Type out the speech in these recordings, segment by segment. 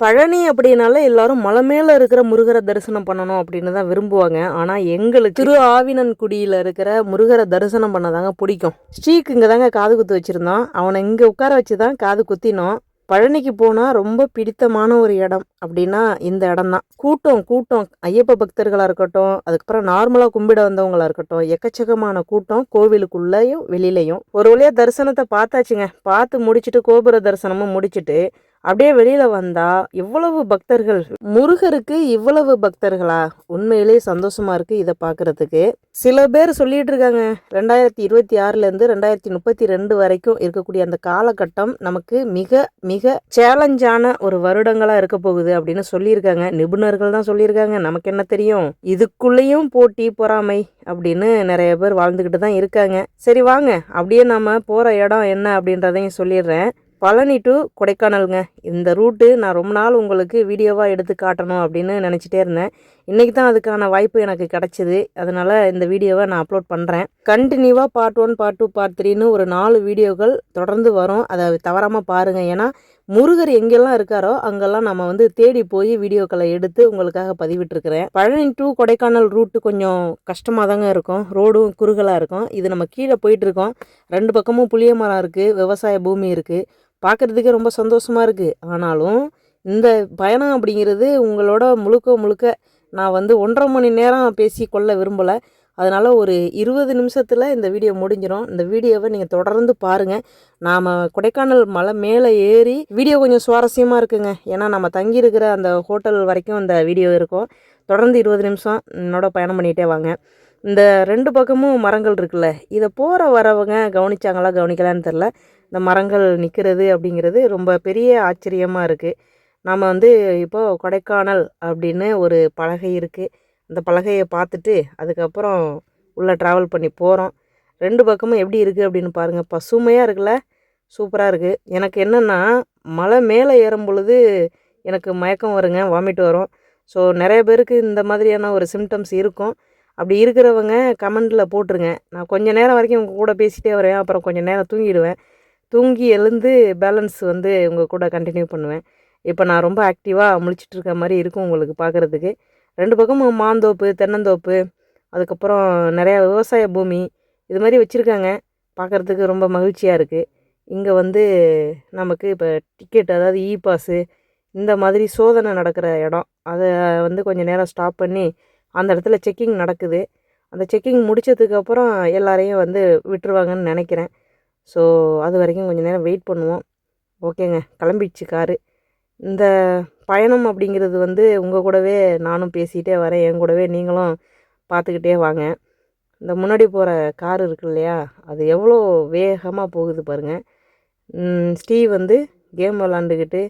பழனி அப்படின்னாலே எல்லாரும் மலை மேலே இருக்கிற முருகரை தரிசனம் பண்ணணும் அப்படின்னு தான் விரும்புவாங்க. ஆனால் எங்களுக்கு திரு ஆவினன்குடியில் இருக்கிற முருகரை தரிசனம் பண்ணதாங்க பிடிக்கும். ஸ்ரீக்கு இங்கே தாங்க காது குத்து வச்சுருந்தோம் அவனை இங்கே உட்கார வச்சு தான் காது குத்தினோம். பழனிக்கு போனால் ரொம்ப பிடித்தமான ஒரு இடம் அப்படின்னா இந்த இடம் தான். கூட்டம் கூட்டம். ஐயப்ப பக்தர்களாக இருக்கட்டும் அதுக்கப்புறம் நார்மலாக கும்பிட வந்தவங்களாக இருக்கட்டும் எக்கச்சக்கமான கூட்டம் கோவிலுக்குள்ளேயும் வெளியிலையும். ஒரு வழியாக தரிசனத்தை பார்த்தாச்சுங்க. பார்த்து முடிச்சுட்டு கோபுர தரிசனமும் முடிச்சுட்டு அப்படியே வெளியில வந்தா இவ்வளவு பக்தர்கள் முருகருக்கு இவ்வளவு பக்தர்களா? உண்மையிலே சந்தோஷமா இருக்கு இதை பார்க்குறதுக்கு சில பேர் சொல்லிட்டு இருக்காங்க ரெண்டாயிரத்தி இருபத்தி ஆறுல இருந்து ரெண்டாயிரத்தி முப்பத்தி ரெண்டு வரைக்கும் இருக்கக்கூடிய அந்த காலகட்டம் நமக்கு மிக மிக சேலஞ்சான ஒரு வருடங்களா இருக்க போகுது அப்படின்னு சொல்லியிருக்காங்க. நிபுணர்கள் தான் சொல்லியிருக்காங்க நமக்கு என்ன தெரியும்? இதுக்குள்ளேயும் போட்டி பொறாமை அப்படின்னு நிறைய பேர் வாழ்ந்துக்கிட்டு தான் இருக்காங்க. சரி வாங்க அப்படியே நம்ம போற இடம் என்ன அப்படின்றதையும் சொல்லிடுறேன். பழனி டு கொடைக்கானலுங்க. இந்த ரூட்டு நான் ரொம்ப நாள் உங்களுக்கு வீடியோவாக எடுத்து காட்டணும் அப்படின்னு நினச்சிட்டே இருந்தேன். இன்றைக்கி தான் அதுக்கான வாய்ப்பு எனக்கு கிடச்சிது. அதனால் இந்த வீடியோவை நான் அப்லோட் பண்ணுறேன் கண்டினியூவாக part one part two part த்ரீன்னு ஒரு நாலு வீடியோக்கள் தொடர்ந்து வரும். அதை தவறாமல் பாருங்கள் ஏன்னா முருகர் எங்கெல்லாம் இருக்காரோ அங்கெல்லாம் நம்ம வந்து தேடி போய் வீடியோக்களை எடுத்து உங்களுக்காக பதிவிட்டுருக்கிறேன். பழனி டு கொடைக்கானல் ரூட்டு கொஞ்சம் கஷ்டமாக தாங்க இருக்கும். ரோடும் குறுகலாக இருக்கும். இது நம்ம கீழே போயிட்டுருக்கோம். ரெண்டு பக்கமும் புளிய மரம் இருக்குது விவசாய பூமி இருக்குது பார்க்குறதுக்கே ரொம்ப சந்தோஷமாக இருக்குது ஆனாலும் இந்த பயணம் அப்படிங்கிறது உங்களோட முழுக்க முழுக்க நான் வந்து ஒன்றரை மணி நேரம் பேசி கொள்ள விரும்பலை. அதனால் ஒரு இருபது நிமிஷத்தில் இந்த வீடியோ முடிஞ்சிடும் இந்த வீடியோவை நீங்கள் தொடர்ந்து பாருங்கள் நாம் கொடைக்கானல் மலை மேலே ஏறி வீடியோ கொஞ்சம் சுவாரஸ்யமாக இருக்குங்க. ஏன்னா நம்ம தங்கியிருக்கிற அந்த ஹோட்டல் வரைக்கும் இந்த வீடியோ இருக்கும். தொடர்ந்து இருபது நிமிஷம் என்னோட பயணம் பண்ணிகிட்டே வாங்க. இந்த ரெண்டு பக்கமும் மரங்கள் இருக்குல்ல. இதை போகிற வரவங்க கவனிச்சாங்களா கவனிக்கலான்னு தெரில இந்த மரங்கள் நிற்கிறது அப்படிங்கிறது ரொம்ப பெரிய ஆச்சரியமாக இருக்குது நம்ம வந்து இப்போது கொடைக்கானல் அப்படின்னு ஒரு பலகை இருக்குது அந்த பலகையை பார்த்துட்டு அதுக்கப்புறம் உள்ளே ட்ராவல் பண்ணி போகிறோம் ரெண்டு பக்கமும் எப்படி இருக்குது அப்படின்னு பாருங்கள் பசுமையாக இருக்குல்ல? சூப்பராக இருக்குது எனக்கு என்னென்னா மலை மேலே ஏறும் பொழுது எனக்கு மயக்கம் வருங்க வாமிட் வரும். ஸோ நிறைய பேருக்கு இந்த மாதிரியான ஒரு சிம்டம்ஸ் இருக்கும். அப்படி இருக்கிறவங்க கமெண்டில் போட்டுருங்க. நான் கொஞ்ச நேரம் வரைக்கும் உங்கள் கூட பேசிகிட்டே வரேன். அப்புறம் கொஞ்சம் நேரம் தூங்கிடுவேன். தூங்கி எழுந்து பேலன்ஸ் வந்து உங்கள் கூட கண்டினியூ பண்ணுவேன். இப்போ நான் ரொம்ப ஆக்டிவாக முழிச்சிட்டு இருக்க மாதிரி இருக்கும் உங்களுக்கு பார்க்குறதுக்கு ரெண்டு பக்கமும் மாந்தோப்பு தென்னந்தோப்பு அதுக்கப்புறம் நிறையா விவசாய பூமி இது மாதிரி வச்சுருக்காங்க. பார்க்குறதுக்கு ரொம்ப மகிழ்ச்சியாக இருக்குது இங்கே வந்து நமக்கு இப்போ டிக்கெட் அதாவது இ பாஸு இந்த மாதிரி சோதனை நடக்கிற இடம். அதை வந்து கொஞ்சம் நேரம் ஸ்டாப் பண்ணி அந்த இடத்துல செக்கிங் நடக்குது. அந்த செக்கிங் முடித்ததுக்கப்புறம் எல்லாரையும் வந்து விட்டுருவாங்கன்னு நினைக்கிறேன். ஸோ அது வரைக்கும் கொஞ்சம் நேரம் வெயிட் பண்ணுவோம். ஓகேங்க கிளம்பிடுச்சு காரு இந்த பயணம் அப்படிங்கிறது வந்து உங்கள் கூடவே நானும் பேசிகிட்டே வரேன். என் கூடவே நீங்களும் பார்த்துக்கிட்டே வாங்க. இந்த முன்னாடி போகிற கார் இருக்கு இல்லையா அது எவ்வளோ வேகமாக போகுது பாருங்கள் ஸ்டீவ் வந்து கேம் விளாண்டுக்கிட்டு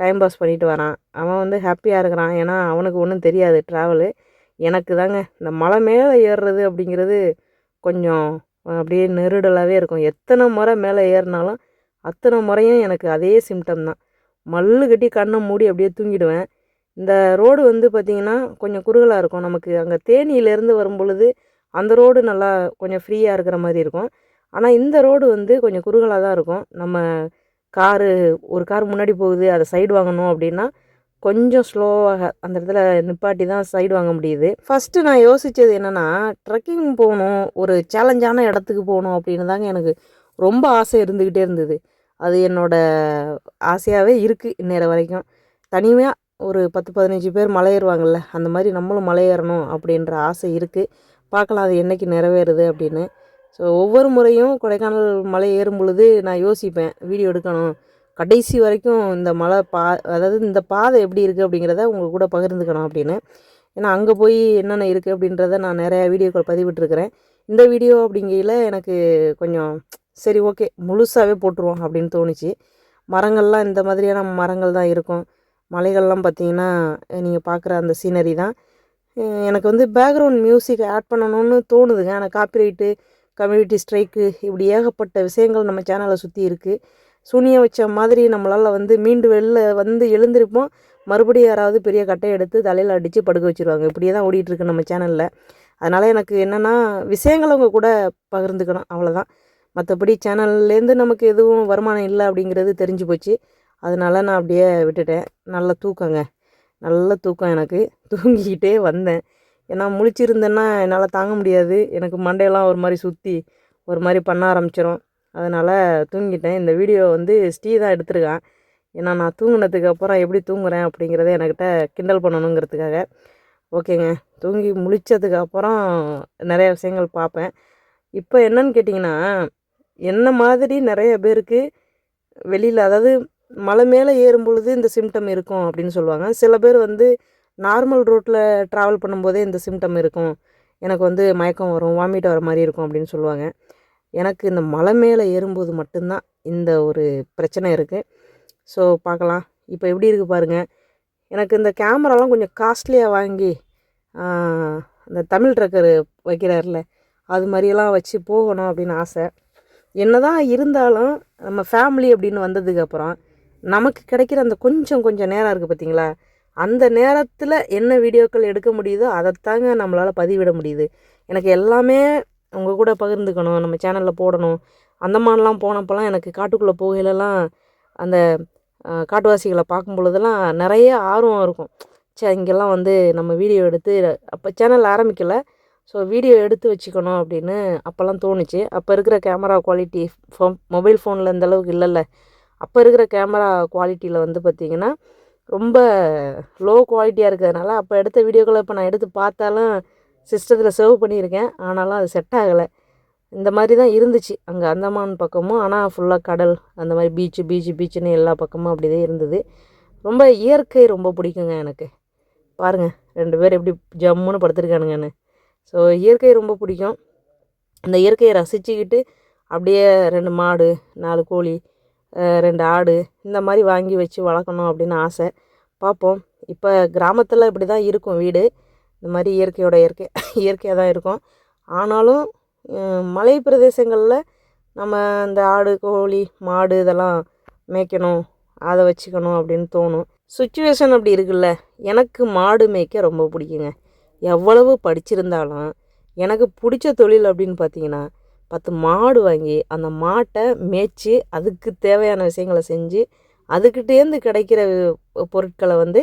டைம் பாஸ் பண்ணிட்டு வரான். அவன் வந்து ஹாப்பியாக இருக்கிறான். ஏன்னா அவனுக்கு ஒன்றும் தெரியாது ட்ராவலு எனக்கு தாங்க இந்த மலை மேலே ஏறுறது அப்படிங்கிறது கொஞ்சம் அப்படியே நெருடலாகவே இருக்கும். எத்தனை முறை மேலே ஏறினாலும் அத்தனை முறையும் எனக்கு அதே சிம்டம் தான். மல்லு கட்டி கண்ணை மூடி அப்படியே தூங்கிடுவேன். இந்த ரோடு வந்து பார்த்திங்கன்னா கொஞ்சம் குறுகலாக இருக்கும். நமக்கு அங்கே தேனியிலேருந்து வரும் பொழுது அந்த ரோடு நல்லா கொஞ்சம் ஃப்ரீயாக இருக்கிற மாதிரி இருக்கும். ஆனால் இந்த ரோடு வந்து கொஞ்சம் குறுகலாக தான் இருக்கும். நம்ம காரு ஒரு கார் முன்னாடி போகுது அதை சைடு வாங்கணும் அப்படின்னா கொஞ்சம் ஸ்லோவாக அந்த இடத்துல நிப்பாட்டி தான் சைடு வாங்க முடியுது. ஃபஸ்ட்டு நான் யோசித்தது என்னென்னா ட்ரெக்கிங் போகணும் ஒரு சேலஞ்சான இடத்துக்கு போகணும் அப்படின்னு தாங்க எனக்கு ரொம்ப ஆசை இருந்துக்கிட்டே இருந்தது. அது என்னோடய ஆசையாகவே இருக்குது இந்நேரம் வரைக்கும். தனிமையாக ஒரு பத்து பதினஞ்சு பேர் மலை ஏறுவாங்கள்ல அந்த மாதிரி நம்மளும் மலை ஏறணும் அப்படின்ற ஆசை இருக்குது பார்க்கலாம் அது என்றைக்கு நிறைவேறுது அப்படின்னு. ஸோ ஒவ்வொரு முறையும் கொடைக்கானல் மலை ஏறும் பொழுது நான் யோசிப்பேன் வீடியோ எடுக்கணும் கடைசி வரைக்கும் இந்த மலை பா அதாவது இந்த பாதை எப்படி இருக்குது அப்படிங்கிறத உங்கள் கூட பகிர்ந்துக்கணும் அப்படின்னு. ஏன்னா அங்கே போய் என்னென்ன இருக்குது அப்படின்றத நான் நிறையா வீடியோக்கள் பதிவிட்டுருக்கிறேன். இந்த வீடியோ அப்படிங்கையில் எனக்கு கொஞ்சம் சரி ஓகே முழுசாகவே போட்டுருவோம் அப்படின்னு தோணுச்சு. மரங்கள்லாம் இந்த மாதிரியான மரங்கள் தான் இருக்கும். மலைகள்லாம் பார்த்தீங்கன்னா நீங்கள் பார்க்குற அந்த சீனரி தான். எனக்கு வந்து பேக்ரவுண்ட் மியூசிக் ஆட் பண்ணணும்னு தோணுதுங்க. ஆனால் காப்பிரைட்டு கம்யூனிட்டி ஸ்ட்ரைக்கு இப்படி ஏகப்பட்ட விஷயங்கள் நம்ம சேனலை சுற்றி இருக்குது சூனியம் வச்ச மாதிரி நம்மளால் வந்து மீண்டு வெளில வந்து எழுந்திருப்போம். மறுபடியும் யாராவது பெரிய கட்டை எடுத்து தலையில் அடித்து படுக்க வச்சுருவாங்க. இப்படியே தான் ஓடிட்டுருக்கு நம்ம சேனலில் அதனால் எனக்கு என்னென்னா விஷயங்களை அவங்க கூட பகிர்ந்துக்கணும். அவ்வளோதான் மற்றபடி சேனல்லேருந்து நமக்கு எதுவும் வருமானம் இல்லை அப்படிங்கிறது தெரிஞ்சு போச்சு. அதனால நான் அப்படியே விட்டுட்டேன். நல்ல தூக்கங்க. நல்ல தூக்கம் எனக்கு. தூங்கிக்கிட்டே வந்தேன். ஏன்னா முழிச்சிருந்தேன்னா என்னால் தாங்க முடியாது. எனக்கு மண்டையெல்லாம் ஒரு மாதிரி சுற்றி ஒரு மாதிரி பண்ண ஆரம்பிச்சிடும் அதனால் தூங்கிட்டேன். இந்த வீடியோ வந்து ஸ்ரீ தான் எடுத்திருக்கான். ஏன்னா நான் தூங்கினதுக்கு அப்புறம் எப்படி தூங்குறேன் அப்படிங்கிறத என்கிட்ட கிண்டல் பண்ணணுங்கிறதுக்காக. ஓகேங்க. தூங்கி முழிச்சதுக்கு அப்புறம் நிறைய விஷயங்கள் பார்ப்பேன். இப்போ என்னன்னு கேட்டிங்கன்னா என்ன மாதிரி நிறைய பேருக்கு வெளியில் அதாவது மலை மேலே ஏறும் பொழுது இந்த சிம்டம் இருக்கும் அப்படின்னு சொல்லுவாங்க. சில பேர் வந்து நார்மல் ரோட்டில் ட்ராவல் பண்ணும்போதே இந்த சிம்டம் இருக்கும். எனக்கு வந்து மயக்கம் வரும் வாமிட் வர மாதிரி இருக்கும் அப்படின்னு சொல்லுவாங்க. எனக்கு இந்த மலை மேலே ஏறும்போது மட்டும்தான் இந்த ஒரு பிரச்சனை இருக்குது ஸோ பார்க்கலாம். இப்போ எப்படி இருக்குது பாருங்கள் எனக்கு இந்த கேமராலாம் கொஞ்சம் காஸ்ட்லியாக வாங்கி இந்த தமிழ் ட்ரக்கர் வைக்கிறார்ல அது மாதிரியெல்லாம் வச்சு போகணும் அப்படின்னு ஆசை. என்ன தான் இருந்தாலும் நம்ம ஃபேமிலி அப்படின்னு வந்ததுக்கப்புறம் நமக்கு கிடைக்கிற அந்த கொஞ்சம் கொஞ்சம் நேரம் இருக்குது பார்த்தீங்களா? அந்த நேரத்தில் என்ன வீடியோக்கள் எடுக்க முடியுதோ அதைத்தாங்க நம்மளால் பதிவிட முடியுது. எனக்கு எல்லாமே உங்கள் கூட பகிர்ந்துக்கணும் நம்ம சேனலில் போடணும். அந்த மாதிரிலாம் போனப்போலாம் எனக்கு காட்டுக்குள்ளே போகையிலலாம் அந்த காட்டுவாசிகளை பார்க்கும் பொழுதெல்லாம் நிறைய ஆர்வம் இருக்கும். சே இங்கெல்லாம் வந்து நம்ம வீடியோ எடுத்து அப்போ சேனல் ஆரம்பிக்கலை. ஸோ வீடியோ எடுத்து வச்சுக்கணும் அப்படின்னு அப்போல்லாம் தோணுச்சு. அப்போ இருக்கிற கேமரா குவாலிட்டி ஃபோன் மொபைல் ஃபோனில் இந்த அளவுக்கு இல்லைல்ல. அப்போ இருக்கிற கேமரா குவாலிட்டியில் வந்து பார்த்திங்கன்னா ரொம்ப லோ குவாலிட்டியாக இருக்கிறதுனால அப்போ எடுத்த வீடியோக்களை இப்போ நான் எடுத்து பார்த்தாலும் சிஸ்டத்தில் சர்வ் பண்ணியிருக்கேன். ஆனாலும் அது செட் ஆகலை. இந்த மாதிரி தான் இருந்துச்சு. அங்கே அந்தமான் பக்கமும் ஆனால் ஃபுல்லாக கடல் அந்த மாதிரி பீச்சு பீச்சு பீச்சுன்னு எல்லா பக்கமும் அப்படியே இருந்தது. ரொம்ப இயற்கை ரொம்ப பிடிக்குங்க எனக்கு. பாருங்கள் ரெண்டு பேர் எப்படி ஜம்முன்னு படுத்துருக்கானுங்கன்னு ஸோ இயற்கை ரொம்ப பிடிக்கும். இந்த இயற்கையை ரசிச்சுக்கிட்டு அப்படியே ரெண்டு மாடு நாலு கோழி ரெண்டு ஆடு இந்த மாதிரி வாங்கி வச்சு வளர்க்கணும் அப்படின்னு ஆசை. பார்ப்போம். இப்போ கிராமத்தில் இப்படி தான் இருக்கும் வீடு. இந்த மாதிரி இயற்கையோட இயற்கை இயற்கையாக தான் இருக்கும். ஆனாலும் மலை பிரதேசங்களில் நம்ம இந்த ஆடு கோழி மாடு இதெல்லாம் மேய்க்கணும் அதை வச்சுக்கணும் அப்படின்னு தோணும். சுச்சுவேஷன் அப்படி இருக்குல்ல எனக்கு மாடு மேய்க்க ரொம்ப பிடிக்குங்க. எவ்வளவு படிச்சிருந்தாலும் எனக்கு பிடிச்ச தொழில் அப்படின்னு பார்த்தீங்கன்னா பத்து மாடு வாங்கி அந்த மாட்டை மேய்ச்சி அதுக்கு தேவையான விஷயங்களை செஞ்சு அதுக்கிட்டேருந்து கிடைக்கிற பொருட்களை வந்து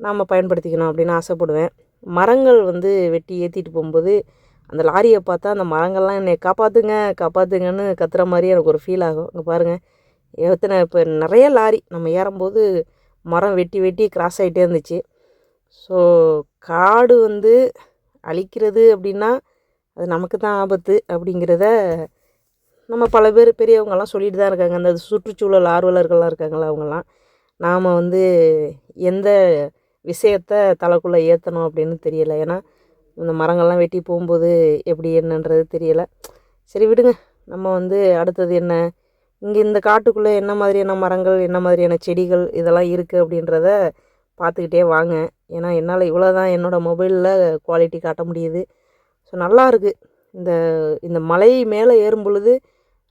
நாம் பயன்படுத்திக்கணும் அப்படின்னு ஆசைப்படுவேன். மரங்கள் வந்து வெட்டி ஏற்றிட்டு போகும்போது அந்த லாரியை பார்த்தா அந்த மரங்கள்லாம் என்னை காப்பாற்றுங்க காப்பாற்றுங்கன்னு கத்துற மாதிரி எனக்கு ஒரு ஃபீல் ஆகும். இங்கே பாருங்கள் எத்தனை இப்போ நிறைய லாரி நம்ம ஏறும்போது மரம் வெட்டி வெட்டி கிராஸ் ஆகிட்டே இருந்துச்சு. ஸோ காடு வந்து அழிக்கிறது அப்படின்னா அது நமக்கு தான் ஆபத்து அப்படிங்கிறத நம்ம பல பேர் பெரியவங்கெல்லாம் சொல்லிட்டு தான் இருக்காங்க. அந்த சுற்றுச்சூழல் ஆர்வலர்கள்லாம் இருக்காங்களா அவங்கெல்லாம் நாம் வந்து எந்த விஷயத்த தலைக்குள்ளே ஏற்றணும் அப்படின்னு தெரியலை. ஏன்னா இந்த மரங்கள்லாம் வெட்டி போகும்போது எப்படி என்னன்றது தெரியலை. சரி விடுங்க. நம்ம வந்து அடுத்தது என்ன? இங்கே இந்த காட்டுக்குள்ளே என்ன மாதிரியான மரங்கள் என்ன மாதிரியான செடிகள் இதெல்லாம் இருக்குது அப்படின்றத பார்த்துக்கிட்டே வாங்க. ஏன்னா என்னால் இவ்வளோ தான் என்னோடய மொபைலில் குவாலிட்டி காட்ட முடியுது. ஸோ நல்லா இருக்குது இந்த இந்த மலை மேலே ஏறும் பொழுது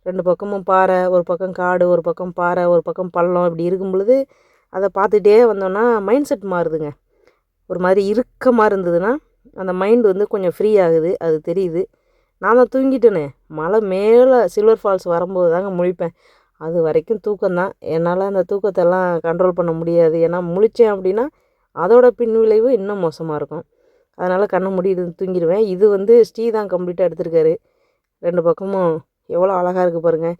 ரெண்டு பக்கமும் பாறை ஒரு பக்கம் காடு ஒரு பக்கம் பாறை ஒரு பக்கம் பள்ளம் இப்படி இருக்கும் பொழுது அதை பார்த்துட்டே வந்தோன்னா மைண்ட் செட் மாறுதுங்க. ஒரு மாதிரி இறுக்கமாக இருந்ததுன்னா அந்த மைண்ட் வந்து கொஞ்சம் ஃப்ரீ ஆகுது அது தெரியுது. நான் தான் தூங்கிட்டேனே. மலை மேலே சில்வர் ஃபால்ஸ் வரும்போது தாங்க முழிப்பேன். அது வரைக்கும் தூக்கம்தான். என்னால் அந்த தூக்கத்தெல்லாம் கண்ட்ரோல் பண்ண முடியாது. ஏன்னா முழித்தேன் அப்படின்னா அதோட பின்விளைவு இன்னும் மோசமாக இருக்கும். அதனால் கண்ணை முடியுது தூங்கிடுவேன். இது வந்து ஸ்டீ தான் கம்ப்ளீட்டாக எடுத்திருக்காரு. ரெண்டு பக்கமும் எவ்வளோ அழகாக இருக்குது பாருங்கள்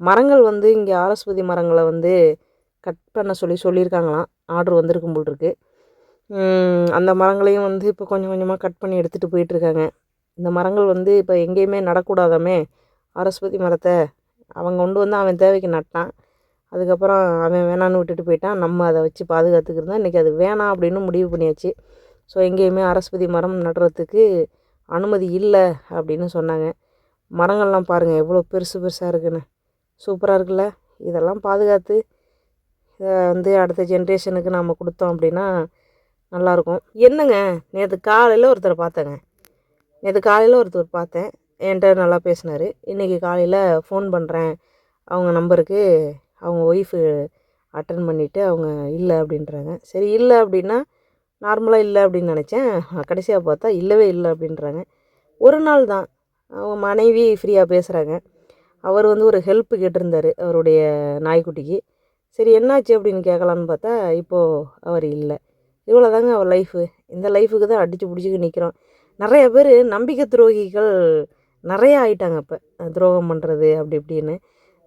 மரங்கள் வந்து இங்கே ஆரஸ்பதி மரங்களை வந்து கட் பண்ண சொல்லி சொல்லியிருக்காங்களாம். ஆர்டர் வந்திருக்கும் போல் இருக்கு. அந்த மரங்களையும் வந்து இப்போ கொஞ்சம் கொஞ்சமாக கட் பண்ணி எடுத்துகிட்டு போயிட்டுருக்காங்க. இந்த மரங்கள் வந்து இப்போ எங்கேயுமே நடக்கூடாதாமே? அரஸ்பதி மரத்தை அவங்க கொண்டு வந்து அவன் தேவைக்கு நட்டான். அதுக்கப்புறம் அவன் வேணான்னு விட்டுட்டு போயிட்டான். நம்ம அதை வச்சு பாதுகாத்துக்கிறதா இன்றைக்கி அது வேணாம் அப்படின்னு முடிவு பண்ணியாச்சு. ஸோ எங்கேயுமே அரஸ்பதி மரம் நடுறதுக்கு அனுமதி இல்லை அப்படின்னு சொன்னாங்க. மரங்கள்லாம் பாருங்கள் எவ்வளோ பெருசு பெருசாக இருக்குன்னு. சூப்பராக இருக்குல்ல? இதெல்லாம் பாதுகாத்து இதை வந்து அடுத்த ஜென்ரேஷனுக்கு நம்ம கொடுத்தோம் அப்படின்னா நல்லாயிருக்கும். என்னங்க? நேற்று காலையில் ஒருத்தரை பார்த்தேங்க. நேற்று காலையில் ஒருத்தர் பார்த்தேன். என்கிட்ட நல்லா பேசினார். இன்றைக்கி காலையில் ஃபோன் பண்ணுறேன் அவங்க நம்பருக்கு அவங்க ஒய்ஃபு அட்டன் பண்ணிவிட்டு அவங்க இல்லை அப்படின்றாங்க. சரி இல்லை அப்படின்னா நார்மலாக இல்லை அப்படின்னு நினச்சேன். கடைசியாக பார்த்தா இல்லவே இல்லை அப்படின்றாங்க. ஒரு நாள் தான். அவங்க மனைவி ஃப்ரீயாக பேசுகிறாங்க அவர் வந்து ஒரு ஹெல்ப் கேட்டிருந்தார் அவருடைய நாய்க்குட்டிக்கு. சரி என்னாச்சு அப்படின்னு கேட்கலான்னு பார்த்தா இப்போது அவர் இல்லை. இவ்வளோ தாங்க அவர் லைஃபு இந்த லைஃபுக்கு தான் அடித்து பிடிச்சிக்கு நிற்கிறோம் நிறைய பேர் நம்பிக்கை துரோகிகள் நிறைய ஆயிட்டாங்க இப்போ. துரோகம் பண்ணுறது அப்படி இப்படின்னு.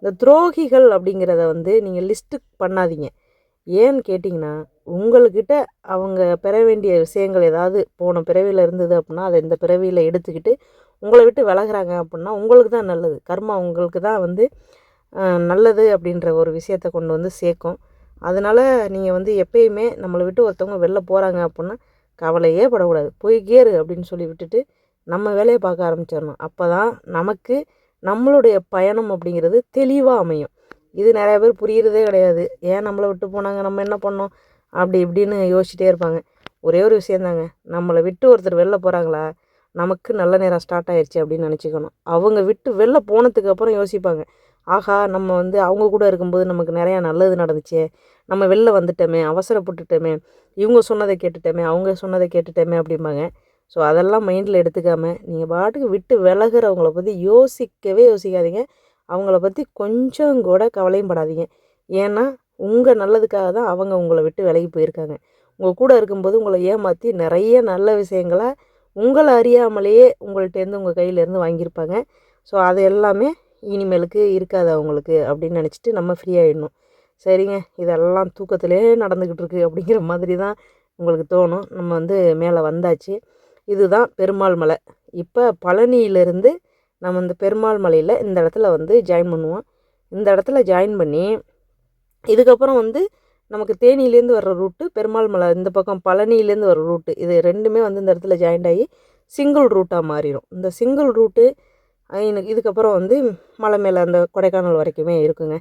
இந்த துரோகிகள் அப்படிங்கிறத வந்து நீங்கள் லிஸ்ட்டு பண்ணாதீங்க. ஏன்னு கேட்டிங்கன்னா உங்கள்கிட்ட அவங்க பெற வேண்டிய விஷயங்கள் ஏதாவது போன பிறவியில் இருந்தது அப்படின்னா அதை இந்த பிறவியில் எடுத்துக்கிட்டு உங்களை விட்டு விலகுறாங்க அப்படின்னா உங்களுக்கு தான் நல்லது. கர்மா உங்களுக்கு தான் வந்து நல்லது அப்படின்ற ஒரு விஷயத்தை கொண்டு வந்து சேர்க்கும். அதனால் நீங்கள் வந்து எப்பயுமே நம்மளை விட்டு ஒருத்தவங்க வெளில போகிறாங்க அப்படின்னா கவலையே படக்கூடாது. போய் கேரு அப்படின்னு சொல்லி விட்டுட்டு நம்ம வேலையை பார்க்க ஆரம்பிச்சிடணும். அப்போ தான் நமக்கு நம்மளுடைய பயணம் அப்படிங்கிறது தெளிவாக அமையும். இது நிறைய பேர் புரியுறதே கிடையாது. ஏன் நம்மளை விட்டு போனாங்க? நம்ம என்ன பண்ணோம்? அப்படி இப்படின்னு யோசிச்சிட்டே இருப்பாங்க. ஒரே ஒரு விஷயந்தாங்க நம்மளை விட்டு ஒருத்தர் வெளில போகிறாங்களா நமக்கு நல்ல நேரம் ஸ்டார்ட் ஆயிடுச்சு அப்படின்னு நினச்சிக்கணும். அவங்க விட்டு வெளில போனதுக்கு அப்புறம் யோசிப்பாங்க. ஆஹா நம்ம வந்து அவங்க கூட இருக்கும்போது நமக்கு நிறையா நல்லது நடந்துச்சே. நம்ம வெளில வந்துட்டோமே அவசரப்பட்டுட்டோமே இவங்க சொன்னதை கேட்டுட்டோமே அவங்க சொன்னதை கேட்டுட்டோமே அப்படிம்பாங்க. ஸோ அதெல்லாம் மைண்டில் எடுத்துக்காமல் நீங்கள் பாட்டுக்கு விட்டு விலகிறவங்கள பற்றி யோசிக்கவே யோசிக்காதீங்க. அவங்கள பற்றி கொஞ்சம் கூட கவலையும் படாதீங்க. ஏன்னா உங்கள் நல்லதுக்காக தான் அவங்க உங்களை விட்டு விலகி போயிருக்காங்க. உங்கள் கூட இருக்கும்போது உங்களை ஏமாற்றி நிறைய நல்ல விஷயங்களை உங்களை அறியாமலேயே உங்கள்கிட்டேருந்து உங்கள் கையிலேருந்து வாங்கியிருப்பாங்க. ஸோ அது எல்லாமே இனிமேலுக்கு இருக்காது அவங்களுக்கு அப்படின்னு நினச்சிட்டு நம்ம ஃப்ரீ ஆகிடணும் சரிங்க இதெல்லாம் தூக்கத்திலே நடந்துக்கிட்டு இருக்குது அப்படிங்கிற மாதிரி தான் உங்களுக்கு தோணும். நம்ம வந்து மேலே வந்தாச்சு. இதுதான் பெருமாள் மலை. இப்போ பழனியிலேருந்து நம்ம இந்த பெருமாள் மலையில் இந்த இடத்துல வந்து ஜாயின் பண்ணுவோம். இந்த இடத்துல ஜாயின் பண்ணி இதுக்கப்புறம் வந்து நமக்கு தேனியிலேருந்து வர்ற ரூட்டு பெருமாள் மலை இந்த பக்கம் பழனியிலேருந்து வர ரூட்டு இது ரெண்டுமே வந்து இந்த இடத்துல ஜாயின்ட் ஆகி சிங்கிள் ரூட்டாக மாறிடும். இந்த சிங்கிள் ரூட்டு எனக்கு இதுக்கப்புறம் வந்து மலை மேலே அந்த கொடைக்கானல் வரைக்குமே இருக்குங்க.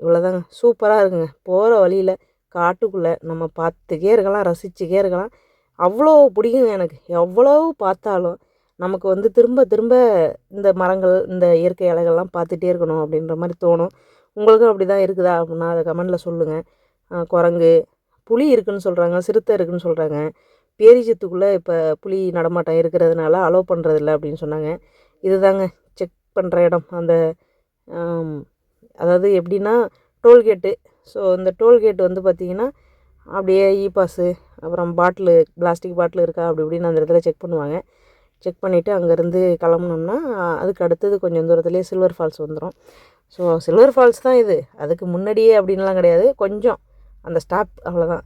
இவ்வளோதாங்க சூப்பராக இருக்குங்க. போகிற வழியில் காட்டுக்குள்ளே நம்ம பார்த்துக்கே இருக்கலாம் ரசிச்சுக்கே இருக்கலாம். அவ்வளோ பிடிக்குங்க எனக்கு. எவ்வளோ பார்த்தாலும் நமக்கு வந்து திரும்ப திரும்ப இந்த மரங்கள் இந்த இயற்கை அழகெல்லாம் பார்த்துட்டே இருக்கணும் அப்படின்ற மாதிரி தோணும். உங்களுக்கும் அப்படி தான் இருக்குதா அப்படின்னா அதை கமெண்டில் சொல்லுங்கள் குரங்கு புளி இருக்குதுன்னு சொல்கிறாங்க சிறுத்தை இருக்குன்னு சொல்கிறாங்க பேரிச்சத்துக்குள்ளே இப்போ புலி நடமாட்டம் இருக்கிறதுனால அலோவ் பண்ணுறதில்ல அப்படின்னு சொன்னாங்க. இதுதாங்க. பண்ணுற இடம். அந்த அதாவது எப்படின்னா டோல்கேட்டு ஸோ இந்த டோல்கேட் வந்து பார்த்திங்கன்னா அப்படியே இ பாஸு அப்புறம் பாட்டிலு பிளாஸ்டிக் பாட்டில் இருக்கா அப்படி இப்படின்னு அந்த இடத்துல செக் பண்ணுவாங்க. செக் பண்ணிவிட்டு அங்கேருந்து கிளம்புனோம்னா அதுக்கு அடுத்தது கொஞ்சம் தூரத்துலேயே சில்வர் ஃபால்ஸ் வந்துடும் ஸோ சில்வர் ஃபால்ஸ் தான் இது. அதுக்கு முன்னாடியே அப்படின்லாம் கிடையாது. கொஞ்சம் அந்த ஸ்டாப் அவ்வளோதான்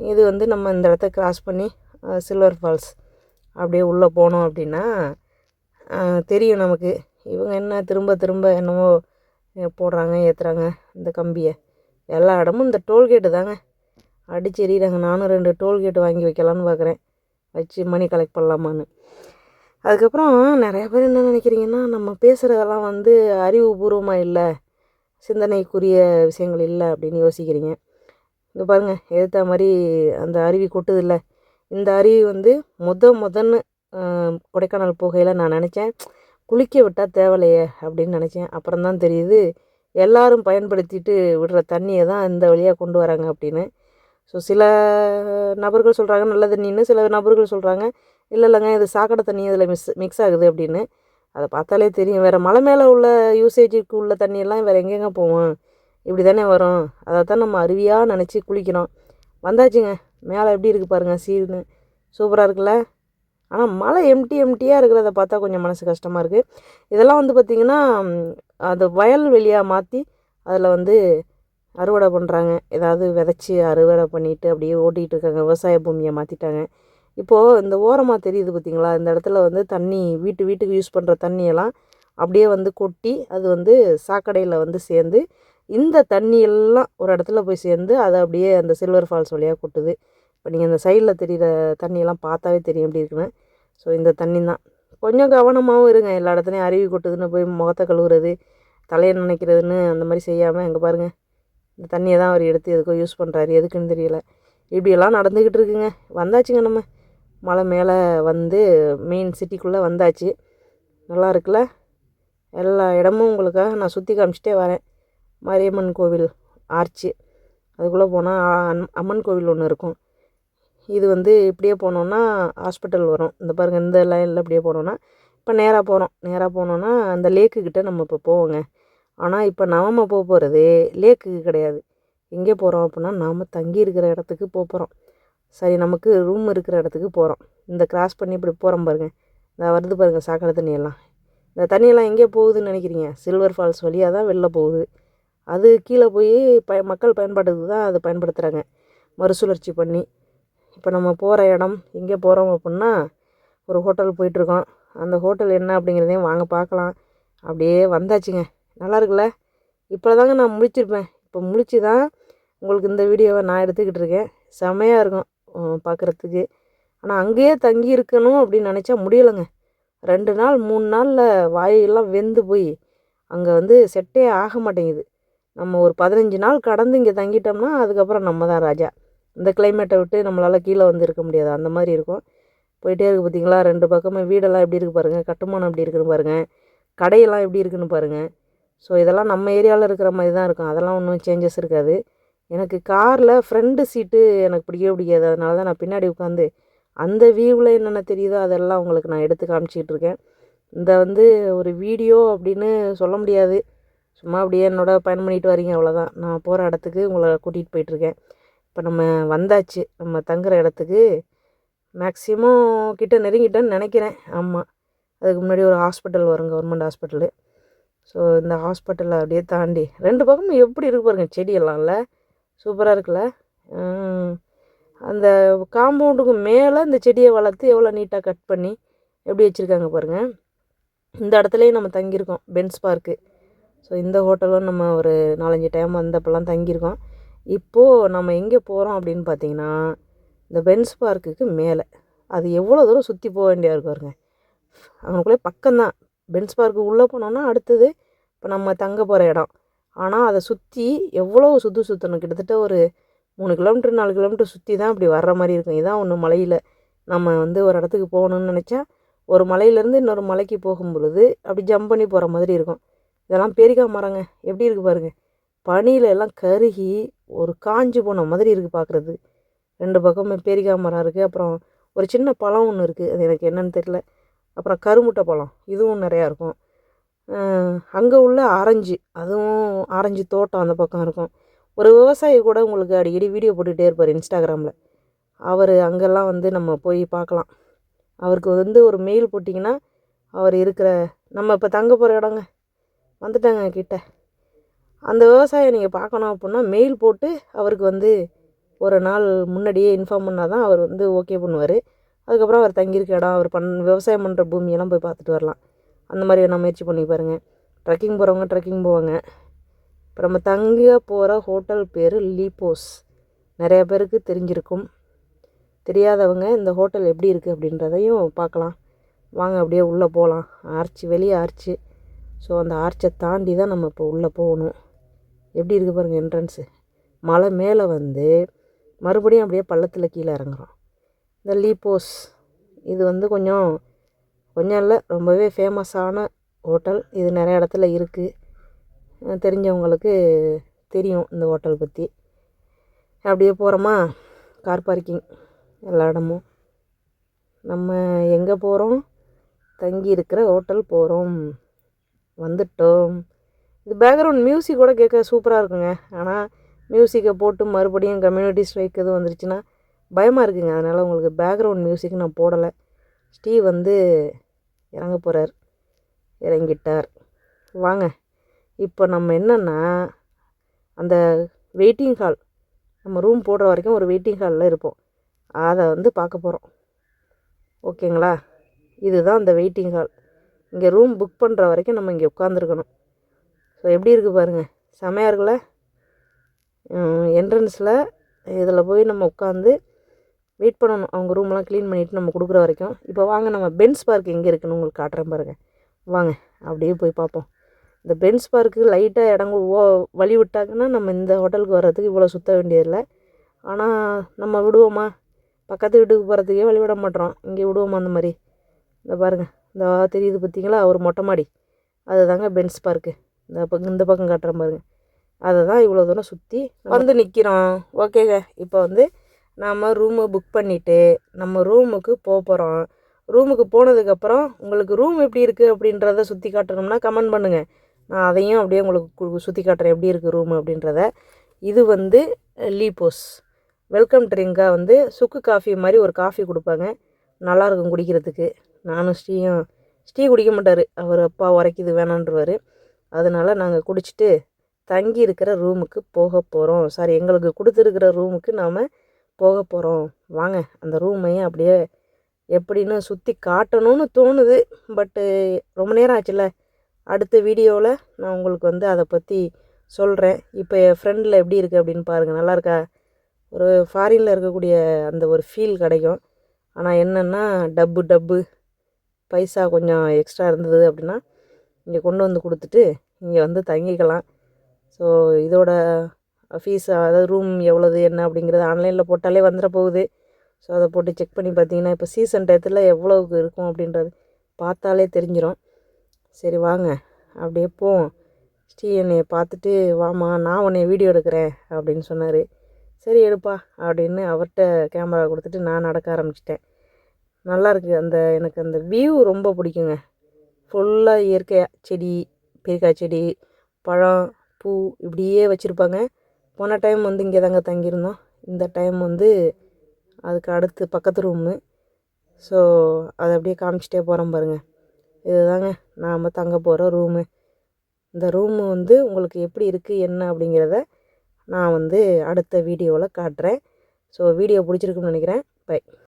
இது வந்து நம்ம இந்த இடத்த கிராஸ் பண்ணி சில்வர் ஃபால்ஸ் அப்படியே உள்ளே போனோம் அப்படின்னா தெரியும் நமக்கு. இவங்க என்ன திரும்ப திரும்ப என்னமோ போடுறாங்க ஏற்றுறாங்க இந்த கம்பியை. எல்லா இடமும் இந்த டோல்கேட்டு தாங்க. அடிச்சு எறிகிறாங்க நானும் ரெண்டு டோல்கேட் வாங்கி வைக்கலான்னு பார்க்குறேன் வச்சு மணி கலெக்ட் பண்ணலாமான்னு. அதுக்கப்புறம் நிறைய பேர் என்ன நினைக்கிறீங்கன்னா நம்ம பேசுகிறதெல்லாம் வந்து அறிவுபூர்வமாக இல்லை. சிந்தனைக்குரிய விஷயங்கள் இல்லை அப்படின்னு யோசிக்கிறீங்க. இங்கே பாருங்கள் எதிர்த்த மாதிரி அந்த அருவி கொட்டுது இல்லை. இந்த அருவி வந்து முத முதன்னு கொடைக்கானல் போகையில் நான் நினச்சேன். குளிக்க விட்டால் தேவலையே அப்படின்னு நினச்சேன். அப்புறம் தான் தெரியுது எல்லாரும் பயன்படுத்திட்டு விடுற தண்ணியை தான் இந்த வழியாக கொண்டு வராங்க அப்படின்னு. ஸோ சில நபர்கள் சொல்கிறாங்க நல்ல தண்ணின்னு சில நபர்கள் சொல்கிறாங்க இல்லை இல்லைங்க இது சாக்கடை தண்ணி இதில் மிஸ் மிக்ஸ் ஆகுது அப்படின்னு. அதை பார்த்தாலே தெரியும். வேறு மலை மேலே உள்ள யூசேஜுக்கு உள்ள தண்ணியெல்லாம் வேறு எங்கெங்க போவோம் இப்படி தானே வரும். அதை தான் நம்ம அருவியாக நினச்சி குளிக்கிறோம். வந்தாச்சுங்க. மேலே எப்படி இருக்குது பாருங்கள் சீருன்னு. சூப்பராக இருக்குல்ல? ஆனால் மலை எம்டி எம்டியாக இருக்கிறத பார்த்தா கொஞ்சம் மனசு கஷ்டமாக இருக்குது இதெல்லாம் வந்து பார்த்திங்கன்னா அது வயல் வெளியாக மாற்றி அதில் வந்து அறுவடை பண்ணுறாங்க ஏதாவது விதைச்சி அறுவடை பண்ணிவிட்டு அப்படியே ஓட்டிகிட்டு இருக்காங்க. விவசாய பூமியை மாற்றிட்டாங்க இப்போது இந்த ஓரமாக தெரியுது பார்த்தீங்களா இந்த இடத்துல வந்து தண்ணி வீட்டு வீட்டுக்கு யூஸ் பண்ணுற தண்ணியெல்லாம் அப்படியே வந்து கொட்டி அது வந்து சாக்கடையில் வந்து சேர்ந்து இந்த தண்ணி எல்லாம் ஒரு இடத்துல போய் சேர்ந்து அதை அப்படியே அந்த சில்வர் ஃபால்ஸ் வழியாக கொட்டுது. இப்போ நீங்கள் இந்த சைடில் தெரிகிற தண்ணியெல்லாம் பார்த்தாவே தெரியும் எப்படி இருக்குன்னு. ஸோ இந்த தண்ணி தான் கொஞ்சம் கவனமாகவும் இருங்க. எல்லா இடத்துலையும் அருவி கொட்டுதுன்னு போய் முகத்தை கழுவுறது தலையை நினைக்கிறதுன்னு அந்த மாதிரி செய்யாமல் எங்கே பாருங்கள் இந்த தண்ணியை தான் அவர் எடுத்து எதுக்கோ யூஸ் பண்ணுறாரு எதுக்குன்னு தெரியல. இப்படியெல்லாம் நடந்துக்கிட்டு இருக்குங்க. வந்தாச்சுங்க நம்ம. மலை மேலே வந்து மெயின் சிட்டிக்குள்ளே வந்தாச்சு. நல்லா இருக்குல்ல? எல்லா இடமும் உங்களுக்காக நான் சுற்றி காமிச்சிட்டே வரேன். மாரியம்மன் கோவில் ஆர்ச்சு. அதுக்குள்ளே போனால் அம்மன் கோவில் ஒன்று இருக்கும். இது வந்து இப்படியே போனோன்னா ஹாஸ்பிட்டல் வரும். இந்த பாருங்கள் இந்த லைனில் இப்படியே போனோன்னா இப்போ நேராக போகிறோம் நேராக போனோன்னா அந்த லேக்குக்கிட்ட நம்ம இப்போ போவோங்க. ஆனால் இப்போ நாம் போக போகிறது லேக்குக்கு கிடையாது. எங்கே போகிறோம் அப்படின்னா நாம் தங்கி இருக்கிற இடத்துக்கு போக போகிறோம் சரி நமக்கு ரூம் இருக்கிற இடத்துக்கு போகிறோம் இந்த கிராஸ் பண்ணி இப்படி போகிறோம் பாருங்கள் இந்த வருது பாருங்கள் சாக்கடை தண்ணியெல்லாம். இந்த தண்ணியெல்லாம் எங்கே போகுதுன்னு நினைக்கிறீங்க? சில்வர் ஃபால்ஸ் வழியாக தான் வெளில போகுது. அது கீழே போய் ப மக்கள் பயன்பாட்டுக்கு தான் அது பயன்படுத்துகிறாங்க மறுசுழற்சி பண்ணி. இப்போ நம்ம போகிற இடம் எங்கே போகிறோம் அப்படின்னா ஒரு ஹோட்டல் போயிட்டுருக்கோம். அந்த ஹோட்டல் என்ன அப்படிங்கிறதையும் வாங்க பார்க்கலாம். அப்படியே வந்தாச்சுங்க. நல்லா இருக்குல்ல? இப்போ தாங்க நான் முழிச்சிருப்பேன் இப்போ முழிச்சு தான் உங்களுக்கு இந்த வீடியோவை நான் எடுத்துக்கிட்டு இருக்கேன். செமையாக இருக்கும் பார்க்குறதுக்கு. ஆனால் அங்கேயே தங்கி இருக்கணும் அப்படின்னு நினச்சா முடியலைங்க. ரெண்டு நாள் மூணு நாளில் வாயெல்லாம் வெந்து போய் அங்கே வந்து செட்டே ஆக மாட்டேங்குது. நம்ம ஒரு பதினஞ்சு நாள் கடந்து இங்கே தங்கிட்டோம்னா அதுக்கப்புறம் நம்ம தான் ராஜா. இந்த கிளைமேட்டை விட்டு நம்மளால் கீழே வந்து இருக்க முடியாது. அந்த மாதிரி இருக்கும். போயிட்டே இருக்குது பார்த்தீங்களா ரெண்டு பக்கமும் வீடெல்லாம் எப்படி இருக்குது பாருங்கள் கட்டுமானம் எப்படி இருக்குன்னு பாருங்கள் கடையெல்லாம் எப்படி இருக்குன்னு பாருங்கள் ஸோ இதெல்லாம் நம்ம ஏரியாவில் இருக்கிற மாதிரி தான் இருக்கும். அதெல்லாம் ஒன்றும் சேஞ்சஸ் இருக்காது. எனக்கு காரில் ஃப்ரண்ட்டு சீட்டு எனக்கு பிடிக்கவே பிடிக்காது. அதனால தான் நான் பின்னாடி உட்காந்து அந்த வியூவில் என்னென்ன தெரியுதோ அதெல்லாம் உங்களுக்கு நான் எடுத்து காமிச்சிக்கிட்டு இருக்கேன். இந்த வந்து ஒரு வீடியோ அப்படின்னு சொல்ல முடியாது. சும்மா அப்படியே என்னோட பயணம் பண்ணிட்டு வரீங்க. அவ்வளோதான் நான் போகிற இடத்துக்கு உங்களை கூட்டிகிட்டு போயிட்டுருக்கேன் இப்போ நம்ம வந்தாச்சு. நம்ம தங்குற இடத்துக்கு மேக்ஸிமம் கிட்ட நெருங்கிட்டேன்னு நினைக்கிறேன். ஆமாம் அதுக்கு முன்னாடி ஒரு ஹாஸ்பிட்டல் வரும். கவர்மெண்ட் ஹாஸ்பிட்டலு ஸோ இந்த ஹாஸ்பிட்டலை அப்படியே தாண்டி ரெண்டு பக்கமும் எப்படி இருக்கு பாருங்க. செடியெல்லாம்ல சூப்பராக இருக்குல்ல. அந்த காம்பவுண்டுக்கு மேலே இந்த செடியை வளர்த்து எவ்வளோ நீட்டாக கட் பண்ணி எப்படி வச்சுருக்காங்க பாருங்கள் இந்த இடத்துலையும் நம்ம தங்கியிருக்கோம். பென்ஸ் பார்க்கு ஸோ இந்த ஹோட்டலும் நம்ம ஒரு நாலஞ்சு டைம் வந்தப்பெல்லாம் தங்கியிருக்கோம். இப்போது நம்ம எங்கே போகிறோம் அப்படின்னு பார்த்தீங்கன்னா இந்த பென்ஸ் பார்க்குக்கு மேலே. அது எவ்வளோ தூரம் சுற்றி போக வேண்டியா இருக்கும் பாருங்க. அவனுக்குள்ளே பக்கம்தான். பென்ஸ் பார்க்கு உள்ளே போனோன்னா அடுத்தது இப்போ நம்ம தங்க போகிற இடம். ஆனால் அதை சுற்றி எவ்வளோ சுற்று சுற்றணும் கிட்டத்தட்ட ஒரு மூணு கிலோமீட்டர் நாலு கிலோமீட்டர் சுற்றி தான் இப்படி வர்ற மாதிரி இருக்கும். இதான் ஒன்று மலையில் நம்ம வந்து ஒரு இடத்துக்கு போகணும்னு நினச்சா ஒரு மலையிலேருந்து இன்னொரு மலைக்கு போகும் பொழுது அப்படி ஜம்ப் பண்ணி போகிற மாதிரி இருக்கும். இதெல்லாம் பேரிக்காய் மரங்க. எப்படி இருக்குது பாருங்கள் பனியில எல்லாம் கருகி ஒரு காஞ்சு போன மாதிரி இருக்குது பார்க்குறது ரெண்டு பக்கமும் பேரிக்காய் மரம் இருக்குது அப்புறம் ஒரு சின்ன பழம் ஒன்று இருக்குது அது எனக்கு என்னன்னு தெரியல. அப்புறம் கருமுட்டை பழம். இதுவும் நிறையா இருக்கும். அங்கே உள்ள ஆரஞ்சு. அதுவும் ஆரஞ்சு தோட்டம் அந்த பக்கம் இருக்கும். ஒரு விவசாயி கூட உங்களுக்கு அடிக்கடி வீடியோ போட்டுகிட்டே இருப்பார் இன்ஸ்டாகிராமில். அவர் அங்கெல்லாம் வந்து நம்ம போய் பார்க்கலாம். அவருக்கு வந்து ஒரு மெயில் போட்டிங்கன்னா அவர் இருக்கிற நம்ம இப்போ தங்க போகிற இடங்க. வந்துட்டாங்க கிட்ட. அந்த விவசாயியை நீங்கள் பார்க்கணும் அப்படின்னா மெயில் போட்டு அவருக்கு வந்து ஒரு நாள் முன்னாடியே இன்ஃபார்ம் பண்ணால் தான் அவர் வந்து ஓகே பண்ணுவார். அதுக்கப்புறம் அவர் தங்கியிருக்க இடம் அவர் பண் விவசாயம் பண்ணுற பூமியெல்லாம் போய் பார்த்துட்டு வரலாம். அந்த மாதிரி நான் முயற்சி பண்ணி பாருங்கள் ட்ரெக்கிங் போகிறவங்க ட்ரெக்கிங் போவாங்க. இப்போ நம்ம தங்க போகிற ஹோட்டல் பேர் லீப்போஸ் நிறைய பேருக்கு தெரிஞ்சிருக்கும். தெரியாதவங்க இந்த ஹோட்டல் எப்படி இருக்குது அப்படின்றதையும் பார்க்கலாம். வாங்க அப்படியே உள்ளே போகலாம் ஆர்ச்சு வெளியே ஆர்ச்சு. ஸோ அந்த ஆர்ச்சை தாண்டி தான் நம்ம இப்போ உள்ளே போகணும். எப்படி இருக்குது பாருங்கள் என்ட்ரன்ஸு மலை மேலே வந்து மறுபடியும் அப்படியே பள்ளத்தில் கீழே இறங்குறோம். இந்த லீப்போஸ் இது வந்து கொஞ்சம் கொஞ்சம் இல்லை ரொம்பவே ஃபேமஸான ஹோட்டல் இது நிறைய இடத்துல இருக்குது தெரிஞ்சவங்களுக்கு தெரியும் இந்த ஹோட்டல் பற்றி அப்படியே போகிறோமா கார் பார்க்கிங் எல்லா இடமும். நம்ம எங்கே போகிறோம் தங்கி இருக்கிற ஹோட்டல் போகிறோம் வந்துட்டோம். இது பேக்ரவுண்ட் மியூசிக் கூட கேட்க சூப்பராக இருக்குங்க. ஆனால் மியூசிக்கை போட்டு மறுபடியும் கம்யூனிட்டி ஸ்ட்ரைக் எதுவும் வந்துருச்சுன்னா பயமாக இருக்குங்க. அதனால் உங்களுக்கு பேக்ரவுண்ட் மியூசிக் நான் போடலை. ஸ்டீவ் வந்து இறங்க போகிறார் இறங்கிட்டார். வாங்க. இப்போ நம்ம என்னென்னா அந்த வெயிட்டிங் ஹால் நம்ம ரூம் போடுற வரைக்கும் ஒரு வெயிட்டிங் ஹாலில் இருப்போம். அதை வந்து பார்க்க போகிறோம் ஓகேங்களா இதுதான் அந்த வெயிட்டிங் ஹால் இங்கே ரூம் புக் பண்ணுற வரைக்கும் நம்ம இங்கே உட்காந்துருக்கணும் ஸோ எப்படி இருக்குது பாருங்கள் செமையாக இருக்குல்ல? என்ட்ரன்ஸில் இதில் போய் நம்ம உட்காந்து வெயிட் பண்ணணும். அவங்க ரூம்லாம் க்ளீன் பண்ணிவிட்டு நம்ம கொடுக்குற வரைக்கும். இப்போ வாங்க நம்ம பென்ஸ் பார்க் எங்கே இருக்குன்னு உங்களுக்கு காட்டுறேன் பாருங்கள் வாங்க அப்படியே போய் பார்ப்போம். இந்த பென்ஸ் பார்க்கு லைட்டாக இடங்க ஓ வழி விட்டாங்கன்னா நம்ம இந்த ஹோட்டலுக்கு வர்றதுக்கு இவ்வளோ சுற்ற வேண்டியதில்லை. ஆனால் நம்ம விடுவோமா? பக்கத்து வீட்டுக்கு போகிறதுக்கே வழி விட மாட்டோம். இங்கே விடுவோமா அந்த மாதிரி? இந்த பாருங்கள் இந்த தெரியுது பார்த்தீங்களா? ஒரு மொட்டை மாடி. அதுதாங்க பென்ஸ் பார்க்கு இந்த பக்கம் இந்த பக்கம் காட்டுறேன் பாருங்க அதை தான் இவ்வளோ தூரம் சுற்றி வந்து நிற்கிறோம் ஓகேங்க இப்போ வந்து நாம் ரூமை புக் பண்ணிவிட்டு நம்ம ரூமுக்கு போக போகிறோம் ரூமுக்கு போனதுக்கப்புறம் உங்களுக்கு ரூம் எப்படி இருக்குது அப்படின்றத சுற்றி காட்டணும்னா கமெண்ட் பண்ணுங்கள் நான் அதையும் அப்படியே உங்களுக்கு சுற்றி காட்டுறேன். எப்படி இருக்குது ரூம் அப்படின்றத. இது வந்து லீபோஸ் வெல்கம் ட்ரிங்காக வந்து சுக்கு காஃபி மாதிரி ஒரு காஃபி கொடுப்பாங்க. நல்லாயிருக்கும் குடிக்கிறதுக்கு. நானும் ஸ்ரீயும் ஸ்ரீ குடிக்க மாட்டார். அவர் அப்பா உரைக்குது வேணான்றவர். அதனால் நாங்கள் குடிச்சிட்டு தங்கி இருக்கிற ரூமுக்கு போக போகிறோம் சாரி எங்களுக்கு கொடுத்துருக்கிற ரூமுக்கு நாம் போக போகிறோம் வாங்க அந்த ரூமையும் அப்படியே எப்படின்னு சுற்றி காட்டணும்னு தோணுது. பட்டு ரொம்ப நேரம் ஆச்சுல்ல. அடுத்த வீடியோவில் நான் உங்களுக்கு வந்து அதை பற்றி சொல்கிறேன் இப்போ என் ஃப்ரெண்டில் எப்படி இருக்குது அப்படின்னு பாருங்கள் நல்லா இருக்கா? ஒரு ஃபாரினில் இருக்கக்கூடிய அந்த ஒரு ஃபீல் கிடைக்கும். ஆனால் என்னென்னா டப்பு டப்பு. பைசா கொஞ்சம் எக்ஸ்ட்ரா இருந்தது அப்படின்னா இங்கே கொண்டு வந்து கொடுத்துட்டு இங்கே வந்து தங்கிக்கலாம். ஸோ இதோட ஃபீஸ் அதாவது ரூம் எவ்வளோது என்ன அப்படிங்கிறது ஆன்லைனில் போட்டாலே வந்துட போகுது. ஸோ அதை போட்டு செக் பண்ணி பார்த்தீங்கன்னா இப்போ சீசன் டயத்தில் எவ்வளோக்கு இருக்கும் அப்படின்றது பார்த்தாலே தெரிஞ்சிடும் சரி வாங்க. அப்படியே போவோம். ஸ்ரீ என்னையை பார்த்துட்டு வாமா நான் உன்னை வீடியோ எடுக்கிறேன் அப்படின்னு சொன்னார். சரி எடுப்பா அப்படின்னு அவர்கிட்ட கேமரா கொடுத்துட்டு நான் நடக்க ஆரம்பிச்சிட்டேன். நல்லா இருக்குது அந்த எனக்கு அந்த வியூ ரொம்ப பிடிக்குங்க. ஃபுல்லாக இயற்கையாக செடி பெரிக்காய் செடி பழம் பூ இப்படியே வச்சுருப்பாங்க. போன டைம் வந்து இங்கே தாங்க தங்கியிருந்தோம். இந்த டைம் வந்து அதுக்கு அடுத்து பக்கத்து ரூமு ஸோ அதை அப்படியே காமிச்சிட்டே போகிறோம் பாருங்கள் இதுதாங்க நாம் தங்க போகிற ரூமு இந்த ரூமு வந்து உங்களுக்கு எப்படி இருக்குது என்ன அப்படிங்கிறத நான் வந்து அடுத்த வீடியோவில் காட்டுறேன். ஸோ வீடியோ பிடிச்சிருக்குன்னு நினைக்கிறேன். பை